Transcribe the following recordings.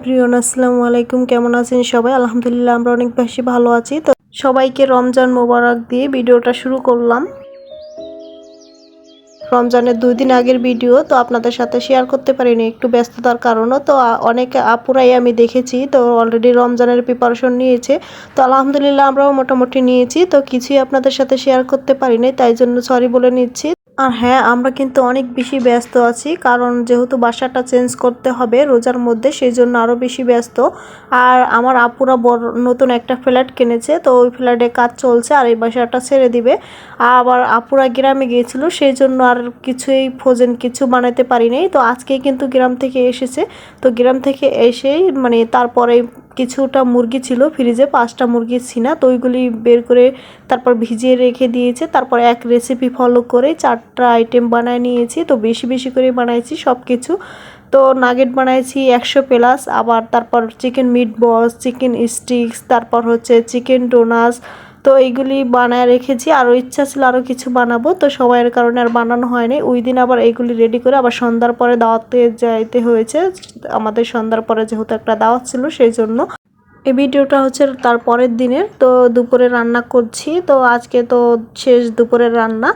Everyone আসসালামু আলাইকুম। কেমন আছেন সবাই? আলহামদুলিল্লাহ, আমরা অনেক বেশি ভালো আছি। তো সবাইকে রমজান মোবারক দিয়ে ভিডিওটা শুরু করলাম। রমজানের দুই দিন আগের ভিডিও, তো আপনাদের সাথে শেয়ার করতে পারিনি, একটু ব্যস্ততার কারণও তো অনেক আপুরাই আমি দেখেছি, তো অলরেডি রমজানের প্রিপারেশন নিয়েছে। তো আলহামদুলিল্লাহ, আমরাও মোটামুটি নিয়েছি। তো কিছুই আপনাদের সাথে শেয়ার করতে পারিনি, তাই জন্য সরি বলে নিচ্ছি। আর হ্যাঁ আমরা কিন্তু অনেক বেশি ব্যস্ত আছি। কারণ যেহেতু বাসাটা চেঞ্জ করতে হবে রোজার মধ্যে, সেই জন্য আরও বেশি ব্যস্ত। আর আমার আপুরা বড় নতুন একটা ফ্ল্যাট কিনেছে, তো ওই ফ্ল্যাটে কাজ চলছে আর এই বাসাটা ছেড়ে দিবে। আবার আপুরা গ্রামে গিয়েছিল, সেই জন্য আর কিছুই ফোজেন কিছু বানাতে পারি নাই তো আজকে কিন্তু গ্রাম থেকে এসেছে। তো গ্রাম থেকে এসেই মানে তারপরে কিছুটা মুরগি ছিল, ফ্রিজে পাঁচটা মুরগি ছিনা, তো ওইগুলি বের করে তারপর ভিজিয়ে রেখে দিয়েছে। তারপর এক রেসিপি ফলো করে চারটা আইটেম বানায় নিয়েছি, তো বেশি বেশি করে বানাইছি সব কিছু তো নাগেট বানাইছি একশো প্লাস আবার তারপর chicken meat balls chicken sticks তারপর হচ্ছে চিকেন ডোনাস তো এইগুলি বানায় রেখেছি। আরও ইচ্ছা ছিল আরও কিছু বানাবো, তো সময়ের কারণে আর বানানো হয়নি। ওই দিন আবার এইগুলি রেডি করে আবার সন্ধ্যার পরে দাওয়াতে যাইতে হয়েছে। আমাদের সন্ধ্যার পরে যেহেতু একটা দাওয়াত ছিল সেই জন্য। এই ভিডিওটা হচ্ছে তার পরের দিনের। তো দুপুরে রান্না করছি। তো আজকে তো শেষ দুপুরের রান্না।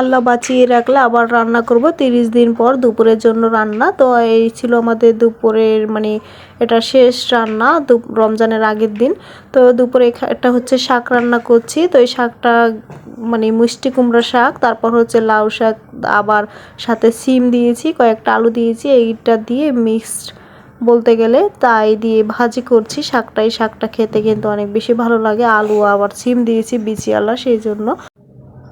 আল্লাহ বাঁচিয়ে রাখলে আবার রান্না করব। তিরিশ দিন পর দুপুরের জন্য রান্না। তো এই ছিল আমাদের দুপুরের মানে এটা শেষ রান্না রমজানের আগের দিন। তো দুপুরে এটা হচ্ছে শাক রান্না করছি। তো এই শাকটা মানে মিষ্টি কুমড়া শাক, তারপর হচ্ছে লাউ শাক, আবার সাথে সিম দিয়েছি, কয়েকটা আলু দিয়েছি। এইটা দিয়ে মিক্সড বলতে গেলে তাই দিয়ে ভাজি করছি। শাকটা, এই শাকটা খেতে কিন্তু অনেক বেশি ভালো লাগে। আলু আবার সিম দিয়েছি বিচিয়ালা সেই জন্য।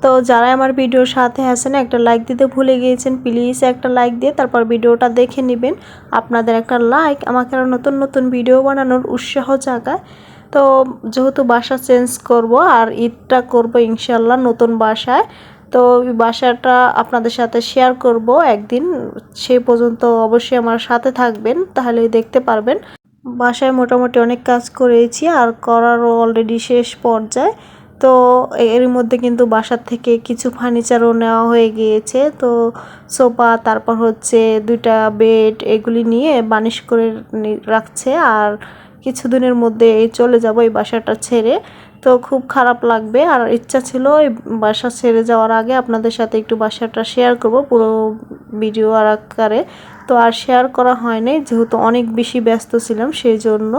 তো যারা আমার ভিডিওর সাথে আছেন, একটা লাইক দিতে ভুলে গিয়েছেন প্লিজ একটা লাইক দিয়ে তারপর ভিডিওটা দেখে নেবেন। আপনাদের একটা লাইক আমাকে আরও নতুন নতুন ভিডিও বানানোর উৎসাহ জাগায়। তো যেহেতু বাসা চেঞ্জ করব আর ঈদটা করব ইনশাল্লাহ নতুন বাসায়, তো ওই বাসাটা আপনাদের সাথে শেয়ার করব একদিন। সেই পর্যন্ত অবশ্যই আমার সাথে থাকবেন তাহলে দেখতে পারবেন। বাসায় মোটামুটি অনেক কাজ করেছি, আর করারও অলরেডি শেষ পর্যায়ে। তো এর মধ্যে কিন্তু বাসার থেকে কিছু ফার্নিচারও নেওয়া হয়ে গিয়েছে। তো সোফা, তারপর হচ্ছে দুইটা বেড এগুলি নিয়ে বানিশ করে রাখছে। আর কিছুদিনের মধ্যে এই চলে যাব এই বাসাটা ছেড়ে। তো খুব খারাপ লাগবে। আর ইচ্ছা ছিল এই বাসা ছেড়ে যাওয়ার আগে আপনাদের সাথে একটু বাসাটা শেয়ার করব পুরো ভিডিও আর আকারে। তো আর শেয়ার করা হয়নি, যেহেতু অনেক বেশি ব্যস্ত ছিলাম, সেই জন্য।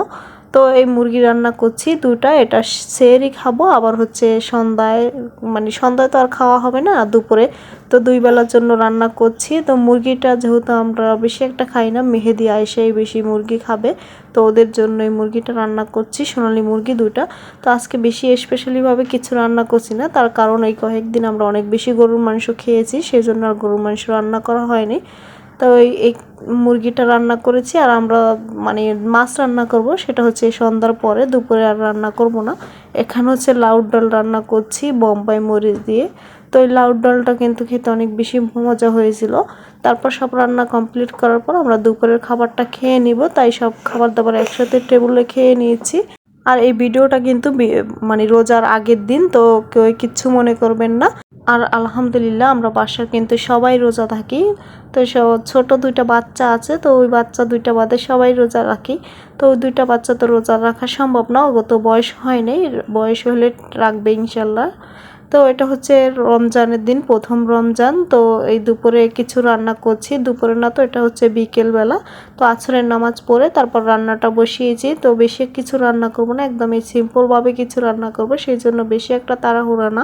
তো এই মুরগি রান্না করছি দুটা এটা সেরই খাব, আবার হচ্ছে সন্ধ্যায় মানে সন্ধ্যায় তো আর খাওয়া হবে না, দুপুরে। তো দুই বেলার জন্য রান্না করছি। তো মুরগিটা যেহেতু আমরা বেশি একটা খাই না, মেহেদি আইসাই বেশি মুরগি খাবে, তো ওদের জন্য এই মুরগিটা রান্না করছি, সোনালি মুরগি দুটা তো আজকে বেশি স্পেশালিভাবে কিছু রান্না করছি না, তার কারণ এই কয়েকদিন আমরা অনেক বেশি গরুর মাংস খেয়েছি সেই জন্য আর গরুর মাংস রান্না করা হয়নি। তো এই মুরগিটা রান্না করেছি আর আমরা মানে মাছ রান্না করব, সেটা হচ্ছে সন্ধ্যার পরে, দুপুরে আর রান্না করব না। এখানে হচ্ছে লাউ ডাল রান্না করছি, বোম্বাই মরিচ দিয়ে। তো এই লাউ ডালটা কিন্তু খেতে অনেক বেশি মজা হয়েছিল। তারপর সব রান্না কমপ্লিট করার পর আমরা দুপুরের খাবারটা খেয়ে নিব, তাই সব খাবার দাবার একসাথে টেবিলে খেয়ে নিয়েছি। আর এই ভিডিওটা কিন্তু মানে রোজার আগের দিন, তো কেউ কিচ্ছু মনে করবেন না। আর আলহামদুলিল্লাহ, আমরা বাসার কিন্তু সবাই রোজা থাকি। তো ছোট দুইটা বাচ্চা আছে, তো ওই বাচ্চা দুইটা বাদে সবাই রোজা রাখি। তো ওই দুইটা বাচ্চা তো রোজা রাখা সম্ভব না ও তো বয়স হয়নি বয়স হলে রাখবে ইনশাল্লাহ। তো এটা হচ্ছে রমজানের দিন, প্রথম রমজান। তো এই দুপুরে কিছু রান্না করছি। দুপুরে না তো, এটা হচ্ছে বিকেলবেলা। তো আছরের নামাজ পড়ে তারপর রান্নাটা বসিয়েছি। তো বেশি কিছু রান্না করব না, একদমই সিম্পলভাবে কিছু রান্না করব। সেই জন্য বেশি একটা তাড়াহুড়া না।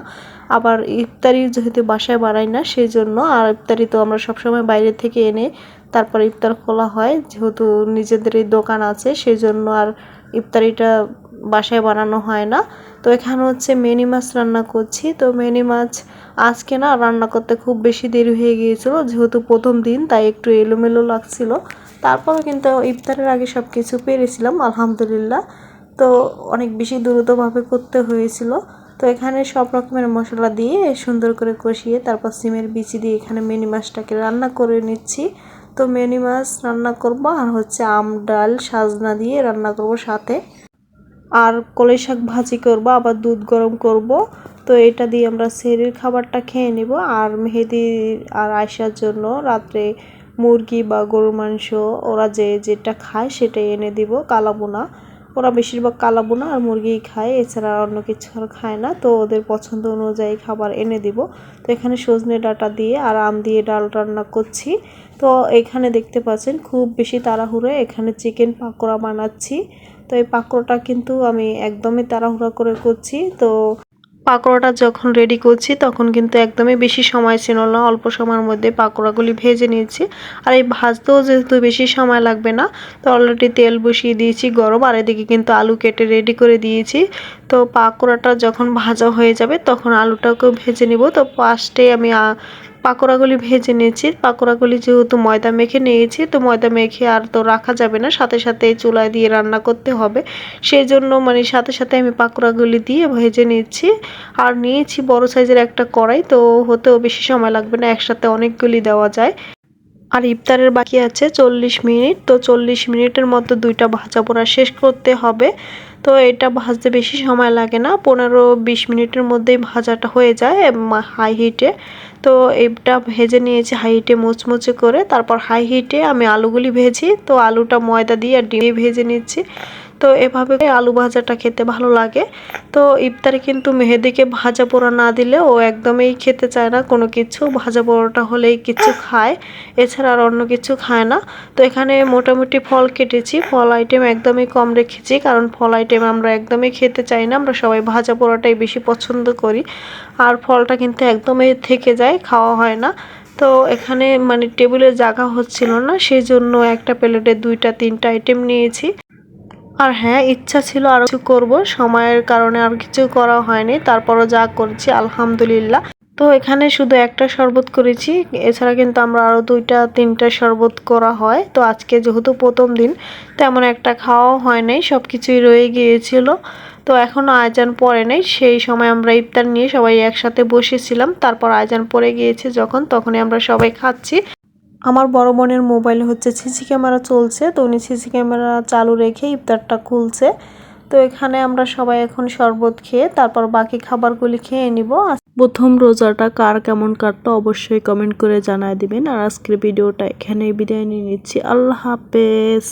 আবার ইফতারি যেহেতু বাসায় বাড়াই না, সেই জন্য আর ইফতারি তো আমরা সবসময় বাইরে থেকে এনে তারপর ইফতার খোলা হয়। যেহেতু নিজেদেরই দোকান আছে, সেই জন্য আর ইফতারিটা বাসায় বানানো হয় না। তো এখানে হচ্ছে মেনি মাছ রান্না করছি। তো মেনি মাছ আজকে না রান্না করতে খুব বেশি দেরি হয়ে গিয়েছিল, যেহেতু প্রথম দিন, তাই একটু এলোমেলো লাগছিল। তারপরে কিন্তু ইফতারের আগে সব কিছু পেরেছিলাম, আলহামদুলিল্লাহ। তো অনেক বেশি দ্রুতভাবে করতে হয়েছিল। তো এখানে সব রকমের মশলা দিয়ে সুন্দর করে কষিয়ে তারপর সিমের বিচি দিয়ে এখানে মিনি মাছটাকে রান্না করে নিচ্ছি। তো মিনি মাছ রান্না করব আর হচ্ছে আম, ডাল, সাজনা দিয়ে রান্না করব সাথে। আর কলই শাক ভাজি করব, আবার দুধ গরম করব। তো এটা দিয়ে আমরা সেরির খাবারটা খেয়ে নেব। আর মেহেদি আর আয়সার জন্য রাত্রে মুরগি বা গরুর মাংস, ওরা যে যেটা খায় সেটাই এনে দিব কালাবোনা ওরা বেশিরভাগ কালাবোনা আর মুরগিই খায়, এছাড়া অন্য কিছু আর খায় না। তো ওদের পছন্দ অনুযায়ী খাবার এনে দিব। তো এখানে সজনে ডাটা দিয়ে আর আম দিয়ে ডাল রান্না করছি। তো এখানে দেখতে পাচ্ছেন খুব বেশি তাড়াহুড়ো, এখানে চিকেন পাকোড়া বানাচ্ছি। তো এই পাকোড়াটা কিন্তু আমি একদমই তাড়াহুড়া করে করছি। তো পাকোড়াটা যখন রেডি করছি, তখন কিন্তু একদমই বেশি সময় ছিল না। অল্প সময়ের মধ্যে পাকোড়াগুলি ভেজে নিয়েছি। আর এই ভাজতেও যেহেতু বেশি সময় লাগবে না, তো অলরেডি তেল বসিয়ে দিয়েছি গরম। আর এদিকে কিন্তু আলু কেটে রেডি করে দিয়েছি। তো পাকোড়াটা যখন ভাজা হয়ে যাবে, তখন আলুটাকেও ভেজে নিব। তো ফার্স্টে আমি পাকোড়াগুলি ভেজে নিয়েছি। পাকোড়াগুলি যেহেতু ময়দা মেখে নিয়েছি, তো ময়দা মেখে আর তো রাখা যাবে না। সাথে সাথে চুলায় দিয়ে রান্না করতে হবে। সেই জন্য মানে সাথে সাথে আমি পাকোড়াগুলি দিয়ে ভেজে নিচ্ছি আর নিয়েছি বড় সাইজের একটা কড়াই, তো হতেও বেশি সময় লাগবে না, একসাথে অনেকগুলি দেওয়া যায়। আর ইফতারের বাকি আছে চল্লিশ মিনিট। তো চল্লিশ মিনিটের মধ্যে দুইটা ভাজা পোড়া শেষ করতে হবে। তো এটা ভাজতে বেশি সময় লাগে না। পনেরো বিশ মিনিটের মধ্যেই ভাজাটা হয়ে যায় হাই হিটে। তো এটা ভেজে নিয়েছি হাই হিটে মুচমুচে করে। তারপর হাই হিটে আমি আলুগুলি ভেজি। তো আলুটা ময়দা দিয়ে আর ডিমে ভেজে নিচ্ছি। তো এভাবে আলু ভাজাটা খেতে ভালো লাগে। তো ইফতারে কিন্তু মেহেদিকে ভাজা পোড়া না দিলে ও একদমই খেতে চায় না। কোনো কিছু ভাজা পোড়াটা হলেই কিছু খায়, এছাড়া আর অন্য কিছু খায় না। তো এখানে মোটামুটি ফল কেটেছি, ফল আইটেম একদমই কম রেখেছি, কারণ ফল আইটেম আমরা একদমই খেতে চাই না। আমরা সবাই ভাজা পোড়াটাই বেশি পছন্দ করি। আর ফলটা কিন্তু একদমই থেকে যায়, খাওয়া হয় না। তো এখানে মানে টেবিলে জায়গা হচ্ছিল না সেই জন্য একটা প্লেটে দুইটা, তিনটা আইটেম নিয়েছি। আর হ্যাঁ ইচ্ছা ছিল আরও কিছু করব। সময়ের কারণে আর কিছু করা হয়নি। তারপরও যা করছি, আলহামদুলিল্লাহ। তো এখানে শুধু একটা শরবত করেছি। এছাড়া কিন্তু আমরা আরও দুইটা, তিনটা শরবত করা হয়। তো আজকে যেহেতু প্রথম দিন, তেমন একটা খাওয়াও হয় নাই। সব কিছুই রয়ে গিয়েছিল। তো এখনও আয়োজন পরে নেই। সেই সময় আমরা ইফতার নিয়ে সবাই একসাথে বসেছিলাম। তারপর আয়োজন পরে গিয়েছে যখন, তখনই আমরা সবাই খাচ্ছি। আমার বড় বোনের মোবাইল হচ্ছে সিসি ক্যামেরা চলছে, তো উনি সিসি ক্যামেরা চালু রেখে ইফতারটা খুলছে। তো এখানে আমরা সবাই এখন শরবত খেয়ে, তারপর বাকি খাবারগুলি খেয়ে নিব। প্রথম রোজাটা কার কেমন কাটতো অবশ্যই কমেন্ট করে জানায় দিবেন। আর আজকের ভিডিওটা এখানেই বিদায় নিয়ে নিচ্ছি। আল্লাহ হাফেজ।